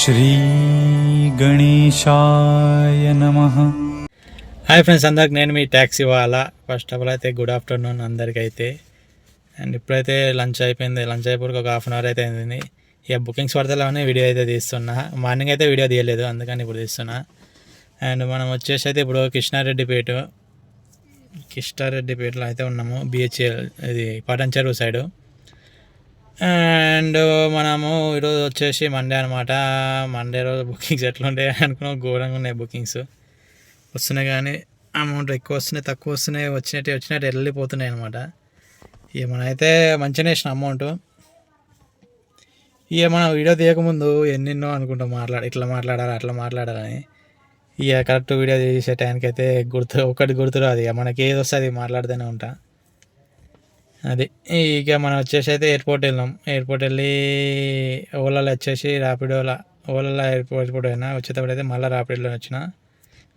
శ్రీ గణేశాయ నమ. Hi friends అందరికి నేను మీ ట్యాక్సీ వాళ్ళ ఫస్ట్ ఆఫ్ ఆల్ అయితే గుడ్ ఆఫ్టర్నూన్ అందరికైతే. అండ్ ఇప్పుడైతే లంచ్ అయిపోయింది. లంచ్ అయిపోయి ఒక హాఫ్ అన్ అవర్ అయితే అయింది. ఇక బుకింగ్స్ పడతలోనే వీడియో అయితే తీస్తున్నా. మార్నింగ్ అయితే వీడియో తీయలేదు అందుకని ఇప్పుడు తీస్తున్నా. అండ్ మనం వచ్చేసి అయితే ఇప్పుడు కృష్ణారెడ్డిపేట కృష్ణారెడ్డిపేటలో అయితే ఉన్నాము. బిహెచ్ఎల్ ఇది పటాన్ చెరువు సైడు అండ్ uh, మనము ఈరోజు వచ్చేసి మండే అనమాట మండే రోజు బుకింగ్స్ ఎట్లుండే అనుకున్నాం. ఘోరంగా ఉన్నాయి బుకింగ్స్ వస్తున్నాయి కానీ అమౌంట్ ఎక్కువ వస్తున్నాయి తక్కువ వస్తున్నాయి వచ్చినట్టు వచ్చినట్టు వెళ్ళిపోతున్నాయి అనమాట ఇక మనైతే మంచిగానే వేసిన అమౌంట్ ఇక మనం వీడియో తీయకముందు ఎన్నెన్నో అనుకుంటాం మాట్లాడ ఇట్లా మాట్లాడాలి అట్లా మాట్లాడాలని. ఇక కరెక్ట్ వీడియో తీసే టైంకి అయితే గుర్తు ఒకటి గుర్తురాదు. ఇక మనకి ఏది వస్తే అది మాట్లాడుతూనే ఉంటా. అది. ఇక మనం వచ్చేసి అయితే ఎయిర్పోర్ట్ వెళ్ళాం ఎయిర్పోర్ట్ వెళ్ళి ఓలాలో వచ్చేసి ర్యాపిడోలా ఓలాలో ఎయిర్పోర్ట్ ఎయిర్పోర్ట్ అయినా వచ్చేటప్పుడు అయితే మళ్ళీ ర్యాపిడోలో వచ్చిన.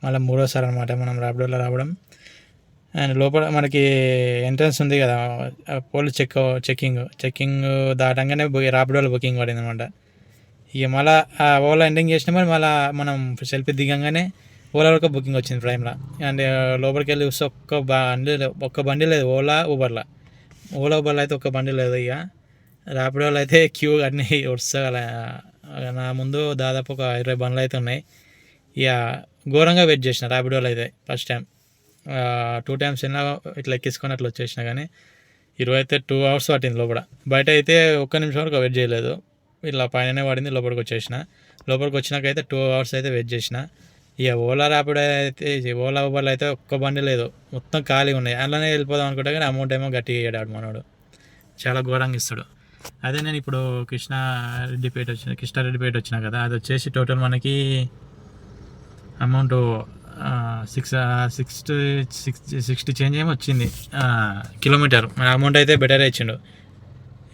మళ్ళీ మూడోసారి అనమాట మనం ర్యాపిడోలో రావడం. అండ్ లోపల మనకి ఎంట్రన్స్ ఉంది కదా పోలీస్ చెక్ చెక్కింగ్ చెక్కింగ్ దాటంగానే ర్యాపిడోలో బుకింగ్ పడింది అనమాట ఇక మళ్ళీ ఆ ఓలా ఎండింగ్ చేసిన మరి మళ్ళీ మనం సెల్ఫీ దిగంగానే ఓలా వరకు బుకింగ్ వచ్చింది ప్రైమ్లో అండ్ లోపలికి వెళ్ళి చూస్తే ఒక్క బండి ఒక్క బండి లేదు. ఓలా ఊబర్లో ఓలా బళ్ళు అయితే ఒక బండి లేదు ఇక వాళ్ళు అయితే క్యూ అన్నీ వరుసగా నా ముందు దాదాపు ఒక ఇరవై బండ్లు అయితే ఉన్నాయి. ఇక ఘోరంగా వెయిట్ చేసిన ర్యాపిడోలో అయితే ఫస్ట్ టైం. టూ టైమ్స్ అయినా ఇట్లా ఎక్కించుకొని అట్లా వచ్చేసిన కానీ ఇరవై అయితే టూ అవర్స్ పట్టింది లోపల. బయట అయితే ఒక్క నిమిషం వరకు వెయిట్ చేయలేదు. ఇట్లా పైననే పడింది లోపలికి వచ్చేసిన. లోపలికి వచ్చినాకైతే టూ అవర్స్ అయితే వెయిట్ చేసిన. ఇక ఓలా ర్యాపిడో అయితే ఓలా ఊబర్లో అయితే ఒక్క బండి లేదు. మొత్తం ఖాళీ ఉన్నాయి. అలానే వెళ్ళిపోదాం అనుకుంటే కానీ అమౌంట్ ఏమో గట్టిగా ఇయ్యాడు మనోడు. చాలా ఘోరంగా ఇస్తాడు. అదే నేను ఇప్పుడు కృష్ణారెడ్డిపేట వచ్చిన కృష్ణారెడ్డిపేట వచ్చిన కదా అది వచ్చేసి టోటల్ మనకి amount six sixty six sixty change ఏమో వచ్చింది. కిలోమీటర్. మన అమౌంట్ అయితే బెటర్ ఇచ్చిండు.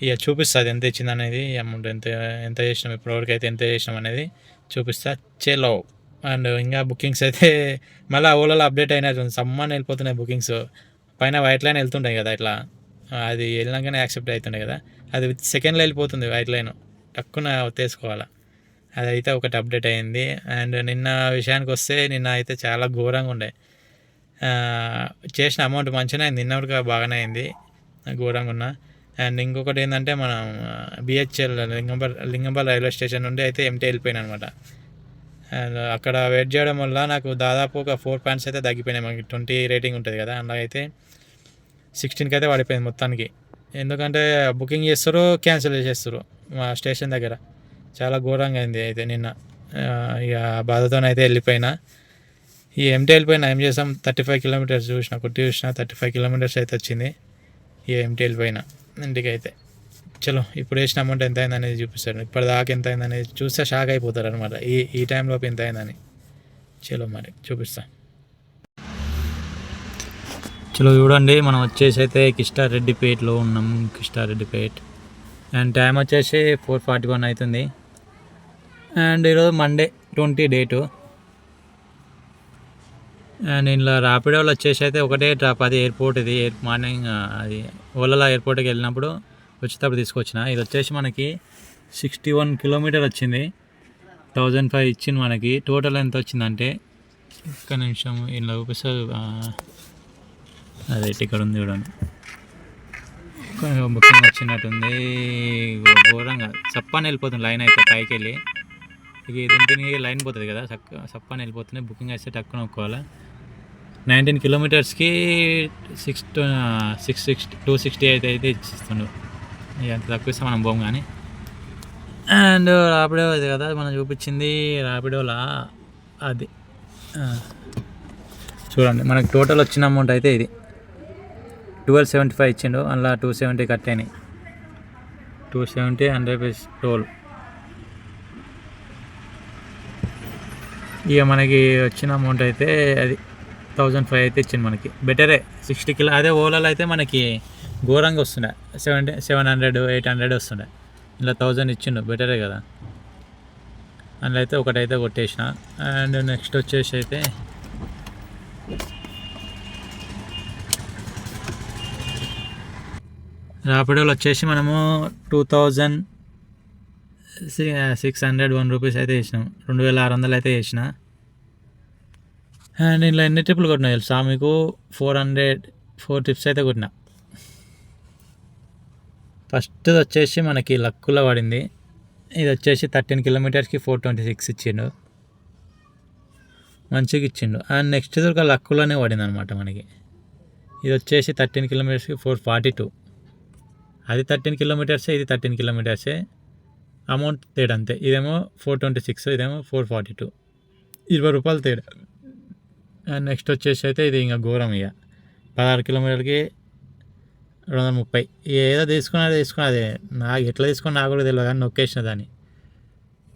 ఇక చూపిస్తుంది ఎంత ఇచ్చింది అనేది అమౌంట్ ఎంత ఎంత చేసినాం ఇప్పటివరకు అయితే ఎంత చేసినాం అనేది చూపిస్తా. చేలో. అండ్ ఇంకా బుకింగ్స్ అయితే మళ్ళీ ఓలాలో అప్డేట్ అయినట్టు సమ్మని వెళ్ళిపోతున్నాయి బుకింగ్స్. పైన వైట్ లైన్ వెళ్తుంటాయి కదా ఇట్లా. అది వెళ్ళినాకనే యాక్సెప్ట్ అవుతుండే కదా. అది విత్ సెకండ్లో వెళ్ళిపోతుంది వైట్ లైన్ టక్కున తీసుకోవాలా అదైతే ఒకటి అప్డేట్ అయింది. అండ్ నిన్న విషయానికి వస్తే నిన్న అయితే చాలా ఘోరంగా ఉండే. చేసిన అమౌంట్ మంచిగానే అయింది. నిన్న కూడా బాగానే అయింది. ఘోరంగా ఉన్నా. అండ్ ఇంకొకటి ఏంటంటే మనం BHEL Lingampally Lingampally railway station నుండి అయితే ఎంటీ వెళ్ళిపోయినా అనమాట. అండ్ అక్కడ వెయిట్ చేయడం వల్ల నాకు దాదాపు ఒక ఫోర్ పాయింట్స్ అయితే తగ్గిపోయినాయి. మనకి ట్వంటీ రేటింగ్ ఉంటుంది కదా అందులో అయితే సిక్స్టీన్కి అయితే పడిపోయింది మొత్తానికి. ఎందుకంటే బుకింగ్ చేస్తారు క్యాన్సిల్ చేసేస్తారు మా స్టేషన్ దగ్గర. చాలా ఘోరంగా అయింది అయితే నిన్న. ఇక బాధతోనైతే వెళ్ళిపోయినా. ఈ ఎంటీ వెళ్ళిపోయినా ఏం చేసాం? థర్టీ ఫైవ్ కిలోమీటర్స్ చూసిన కొట్టి చూసిన థర్టీ ఫైవ్ కిలోమీటర్స్ అయితే వచ్చింది ఈ ఎంటీ వెళ్ళిపోయినా ఇంటికి అయితే చలో ఇప్పుడు వేసిన అమౌంట్ ఎంత అయింది అనేది చూపిస్తాడు. ఇప్పటిదాకా ఎంత అయింది అనేది చూస్తే షాక్ అయిపోతారు అనమాట ఈ ఈ టైంలోపు ఎంత అయిందని చలో మరి చూపిస్తా. చలో చూడండి మనం వచ్చేసి అయితే కిష్టారెడ్డిపేటలో ఉన్నాం కిష్టారెడ్డిపేట్. అండ్ టైం వచ్చేసి ఫోర్ ఫార్టీ వన్ అవుతుంది. అండ్ ఈరోజు మండే ట్వంటీ డేటు అండ్ ఇంట్లో ర్యాపిడోలో వచ్చేసి అయితే ఒకటే డ్రాప్ అది ఎయిర్పోర్ట్ ఇది ఎయిర్ మార్నింగ్ అది ఓలలో ఎయిర్పోర్ట్కి వెళ్ళినప్పుడు వచ్చేటప్పుడు తీసుకొచ్చిన. ఇది వచ్చేసి మనకి సిక్స్టీ వన్ కిలోమీటర్ వచ్చింది. థౌజండ్ ఫైవ్ ఇచ్చింది మనకి. టోటల్ ఎంత వచ్చిందంటే ఒక్క నిమిషం ఇలా చూపిస్తుంది అదే ఇక్కడ ఉంది చూడండి. బుకింగ్ వచ్చినట్టుంది. ఘోరంగా. చప్పని వెళ్ళిపోతుంది లైన్ అయితే పైకి వెళ్ళి. ఇక దీనికి లైన్ పోతుంది కదా చక్క చప్పని వెళ్ళిపోతుంది. బుకింగ్ అయితే టక్కున ఒప్పుకోవాలి. Nineteen కిలోమీటర్స్కి six six six two sixty అయితే అయితే ఇచ్చిస్తుండు. ఇక తక్కువ ఇస్తే మనం పోం కానీ అండ్ రాపిడో అది కదా మనం చూపించింది రాపిడోలా? అది. చూడండి మనకి టోటల్ వచ్చిన అమౌంట్ అయితే ఇది. ట్వెల్వ్ సెవెంటీ ఫైవ్ ఇచ్చిండు అందులో టూ సెవెంటీ కట్ అయినాయి. Two seventy hundred rupees toll ఇక మనకి వచ్చిన అమౌంట్ అయితే అది థౌజండ్ ఫైవ్ అయితే ఇచ్చింది మనకి. బెటరే సిక్స్టీ కిలో అదే ఓలాలో అయితే మనకి ఘోరంగా వస్తుండే seventy seven hundred eight hundred వస్తుండే ఇలా థౌజండ్ ఇచ్చిండు బెటరే కదా. అందులో అయితే ఒకటైతే కొట్టేసిన. అండ్ నెక్స్ట్ వచ్చేసి అయితే రాపిడోలు వచ్చేసి మనము two thousand six hundred one rupees అయితే వేసినాం. రెండు వేల ఆరు వందలు అయితే వేసిన. అండ్ ఇలా ఎన్ని ట్రిప్పులు కొట్టినా తెలుసా? మీకు ఫోర్ హండ్రెడ్ ఫోర్ ట్రిప్స్ అయితే కొట్టినా. ఫస్ట్ వచ్చేసి మనకి లక్కులో పడింది. ఇది వచ్చేసి థర్టీన్ కిలోమీటర్స్కి ఫోర్ ట్వంటీ సిక్స్ ఇచ్చిండు. మంచిగా ఇచ్చిండు. అండ్ నెక్స్ట్ దొరక లక్కులోనే పడింది అనమాట మనకి. ఇది వచ్చేసి థర్టీన్ కిలోమీటర్స్కి ఫోర్ ఫార్టీ టూ. అది థర్టీన్ కిలోమీటర్సే ఇది థర్టీన్ కిలోమీటర్సే. అమౌంట్ తేడా అంతే. ఇదేమో ఫోర్ ట్వంటీ సిక్స్ ఇదేమో ఫోర్ ఫార్టీ టూ. ఇరవై రూపాయలు తేడా. అండ్ నెక్స్ట్ వచ్చేసి అయితే ఇది ఇంకా ఘోరం ఇక. పదహారు కిలోమీటర్కి రెండు వందల ముప్పై. ఏదో తీసుకున్నా తీసుకున్నా అదే నాకు ఎట్లా తీసుకున్నా నాకు కూడా తెలియదు కానీ నొక్కేసిన దాన్ని.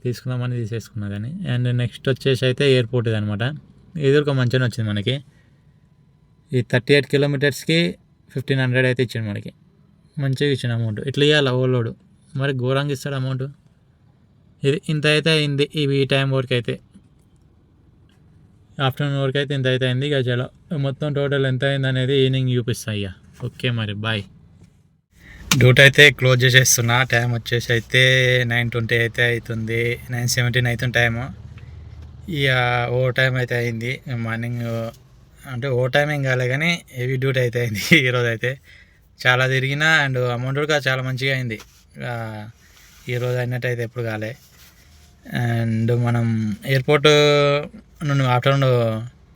తీసుకుందామని తీసేసుకున్నా కానీ. అండ్ నెక్స్ట్ వచ్చేసి అయితే ఎయిర్పోర్ట్ ఇది అనమాట ఇది ఒక మంచిగా వచ్చింది మనకి. ఈ థర్టీ ఎయిట్ కిలోమీటర్స్కి ఫిఫ్టీన్ హండ్రెడ్ అయితే ఇచ్చాడు మనకి. మంచిగా ఇచ్చిన అమౌంట్. ఇట్లా ఇవ్వాలి ఓలోడు మరి ఘోరంగా ఇస్తాడు అమౌంట్. ఇది ఇంత అయితే అయింది ఇవి ఈ టైం వరకు అయితే. ఆఫ్టర్నూన్ వరకు అయితే ఇంత అయితే అయింది. ఇక చాలా మొత్తం టోటల్ ఎంత అయింది అనేది ఈవినింగ్ చూపిస్తాయి ఇక. ఓకే మరి బాయ్. డ్యూటీ అయితే క్లోజ్ చేసేస్తున్నా. టైం వచ్చేసి అయితే నైన్ ట్వంటీ అయితే అవుతుంది నైన్ సెవెంటీన్ అవుతుంది టైము. ఇక ఓ టైం అయితే అయింది. మార్నింగ్ అంటే ఓ టైం ఏం కాలే కానీ హెవీ డ్యూటీ అయితే అయింది ఈరోజు అయితే. చాలా తిరిగిన అండ్ అమౌంట్ కూడా చాలా మంచిగా అయింది. ఈరోజు అయినట్టు అయితే ఎప్పుడు కాలే. అండ్ మనం ఎయిర్పోర్ట్ నుండి ఆఫ్టర్నూన్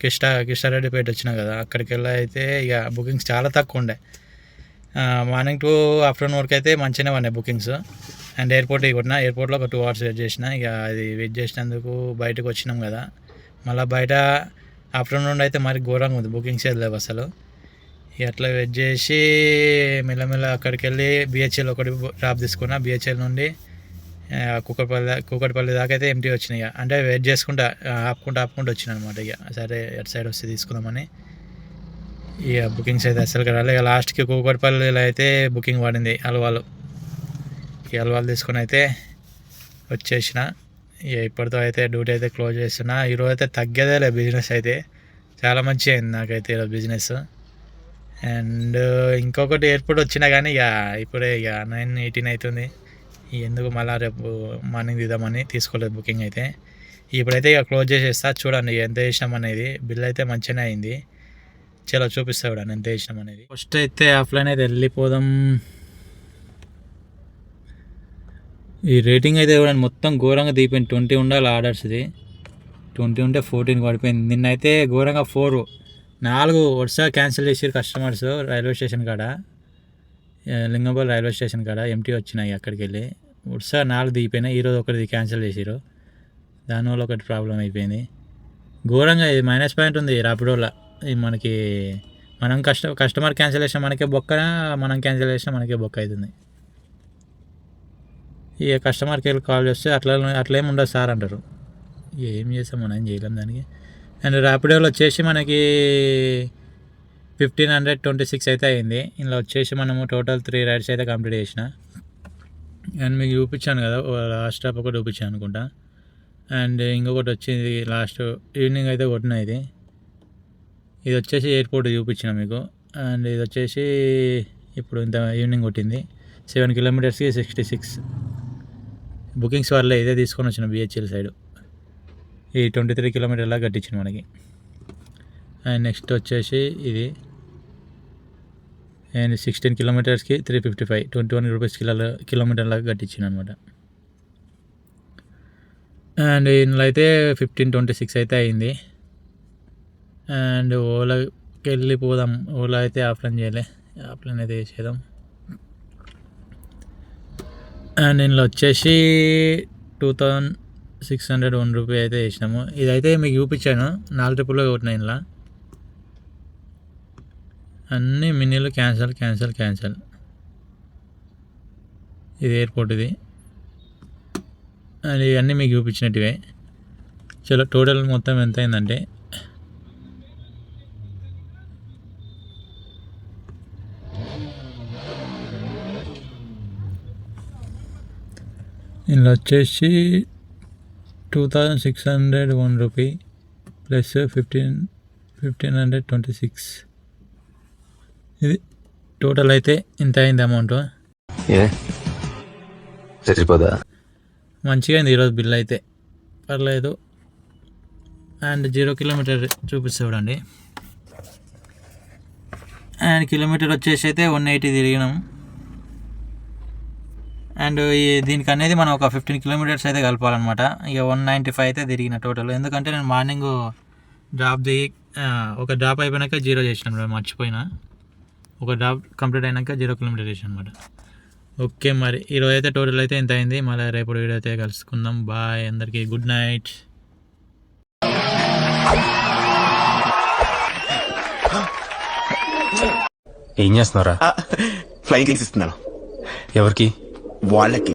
కిష్టా కిష్టారెడ్డిపేట వచ్చినా కదా అక్కడికి వెళ్ళి అయితే ఇక బుకింగ్స్ చాలా తక్కువ ఉండే మార్నింగ్ టు ఆఫ్టర్నూన్ వరకు అయితే మంచిగానే ఉన్నాయి బుకింగ్స్ అండ్ ఎయిర్పోర్ట్ కొట్టిన ఎయిర్పోర్ట్లో ఒక టూ అవర్స్ వెయిట్ చేసిన ఇక అది వెయిట్ చేసినందుకు బయటకు వచ్చినాం కదా. మళ్ళీ బయట ఆఫ్టర్నూన్ అయితే మరి ఘోరంగా ఉంది బుకింగ్స్ లేవు అసలు. ఇక అట్లా వెయిట్ చేసి మెల్లమెల్ల అక్కడికి వెళ్ళి బిహెచ్ఎల్ ఒకటి డ్రాప్ తీసుకున్నా బిహెచ్ఎల్ నుండి కుక్కడపల్లి దా- కుక్కడపల్లి దాకా అయితే ఎంటీ వచ్చినాయి ఇక. అంటే వెయిట్ చేసుకుంటా ఆపుకుంటా ఆపుకుంటూ వచ్చిన అనమాట ఇక. సరే ఎటు సైడ్ వస్తే తీసుకుందామని. ఇక బుకింగ్స్ అయితే అసలు రాలే ఇక లాస్ట్కి కూకట్పల్లిలో అయితే బుకింగ్ పడింది అలవాలు ఈ అలవాలు తీసుకుని అయితే వచ్చేసిన. ఇక ఇప్పటితో అయితే డ్యూటీ అయితే క్లోజ్ చేస్తున్నా. ఈరోజు అయితే తగ్గేదేలే బిజినెస్ అయితే. చాలా మంచి అయింది నాకైతే ఈరోజు బిజినెస్ అండ్ ఇంకొకటి ఎయిర్పోర్ట్ వచ్చినా కానీ ఇక ఇప్పుడే ఇక నైన్ ఎయిటీన్ అవుతుంది. ఎందుకు మళ్ళీ రేపు మార్నింగ్ దిద్దామని తీసుకోలేదు బుకింగ్ అయితే. ఇప్పుడైతే ఇక క్లోజ్ చేసేస్తా. చూడండి ఎంత చేసినాం అనేది. బిల్ అయితే మంచిగానే అయింది. చాలా చూపిస్తా కూడా ఎంత చేసినాం అనేది. ఫస్ట్ అయితే ఆఫ్లైన్ అయితే వెళ్ళిపోదాం. ఈ రేటింగ్ అయితే చూడండి మొత్తం ఘోరంగా దిగిపోయింది. ట్వంటీ ఉండాలి ఆర్డర్స్ ఇది. ట్వంటీ ఉంటే ఫోర్టీన్ పడిపోయింది. నిన్నైతే ఘోరంగా ఫోర్ నాలుగు వరుస క్యాన్సిల్ చేసారు కస్టమర్స్ రైల్వే స్టేషన్ కాడ. లింగంపల్లి రైల్వే స్టేషన్ కాడ. ఎంటీ వచ్చినాయి అక్కడికి వెళ్ళి. ఒకసారి నాలుగు దిగిపోయినాయి ఈరోజు ఒకటి క్యాన్సిల్ చేసిరు దానివల్ల ఒకటి ప్రాబ్లం అయిపోయింది. ఘోరంగా ఇది మైనస్ పాయింట్ ఉంది రాపిడోలో ఇది మనకి మనం కష్ట కస్టమర్ క్యాన్సిల్ చేసినా మనకే బొక్క మనం క్యాన్సిల్ చేసినా మనకే బొక్క అవుతుంది ఇక కస్టమర్ కేర్ కాల్ చేస్తే అట్లా అట్లేం ఉండదు సార్ అంటారు. ఏం చేస్తాం మనం ఏం చేయలేం దానికి. అండ్ ర్యాపిడోలో వచ్చేసి మనకి ఫిఫ్టీన్ హండ్రెడ్ ట్వంటీ సిక్స్ అయితే అయింది. ఇందులో వచ్చేసి మనము టోటల్ త్రీ రైడ్స్ అయితే కంప్లీట్ చేసిన. అండ్ మీకు చూపించాను కదా లాస్ట్ స్టాప్ ఒకటి చూపించాను అనుకుంటా. అండ్ ఇంకొకటి వచ్చింది లాస్ట్ ఈవినింగ్ అయితే కొట్టిన ఇది. ఇది వచ్చేసి ఎయిర్పోర్ట్ చూపించిన మీకు. అండ్ ఇది వచ్చేసి ఇప్పుడు ఇంత ఈవినింగ్ కొట్టింది. సెవెన్ కిలోమీటర్స్కి సిక్స్టీ సిక్స్ బుకింగ్స్ వల్ల ఇదే తీసుకొని వచ్చిన బిహెచ్ఎల్ సైడ్ ఈ ట్వంటీ త్రీ కిలోమీటర్లా కట్టించింది మనకి. అండ్ నెక్స్ట్ వచ్చేసి ఇది. And sixteen కిలోమీటర్స్కి three fifty five twenty one rupees kilo కిలోమీటర్ల కట్టించింది అనమాట అండ్ ఇందులో అయితే ఫిఫ్టీన్ ట్వంటీ సిక్స్ అయితే అయింది. అండ్ ఓలాకి వెళ్ళిపోదాం ఓలా అయితే ఆఫ్లైన్ చేయలే. ఆఫ్లైన్ అయితే చేసేద్దాం. అండ్ ఇందులో వచ్చేసి two thousand six hundred one rupee అయితే వేసినాము ఇదైతే మీకు చూపించాను. నాలుగు ట్రిప్పుల్లో కొట్టిన ఇందులో. అన్ని మినీలు క్యాన్సల్ క్యాన్సల్ క్యాన్సల్. ఇది ఎయిర్పోర్ట్ ఇది. అది ఇవన్నీ మీకు చూపించినట్టువే. చలో టోటల్ మొత్తం ఎంత అయిందంటే? ఇందులో వచ్చేసి two thousand six hundred one rupee plus fifteen fifteen hundred twenty six ఇది టోటల్ అయితే ఇంత అయింది అమౌంట్ ఏ? చచ్చిపోదా మంచిగా అయింది ఈరోజు బిల్ అయితే. పర్లేదు. అండ్ జీరో కిలోమీటర్ చూపిస్తే చూడండి. అండ్ కిలోమీటర్ వచ్చేసి అయితే వన్ ఎయిటీ తిరిగినాం. అండ్ ఈ దీనికి అనేది మనం ఒక ఫిఫ్టీన్ కిలోమీటర్స్ అయితే కలపాలన్నమాట. ఇక వన్ నైంటీ ఫైవ్ అయితే తిరిగిన టోటల్ ఎందుకంటే నేను మార్నింగ్ డ్రాప్ దిగి ఒక డ్రాప్ అయిపోయినాక జీరో చేసినాను మర్చిపోయినా. ఒక డ్రాప్ కంప్లీట్ అయినాక జీరో కిలోమీటర్ చేసాను అనమాట ఓకే మరి ఈరోజు అయితే టోటల్ అయితే ఇంత అయింది. మళ్ళీ రేపు వీడియో అయితే కలుసుకుందాం. బాయ్ అందరికీ గుడ్ నైట్ ఏం చేస్తున్నారా ఫ్లైయింగ్ కిక్స్ ఇస్తున్నాను. ఎవరికి? వాళ్ళకి.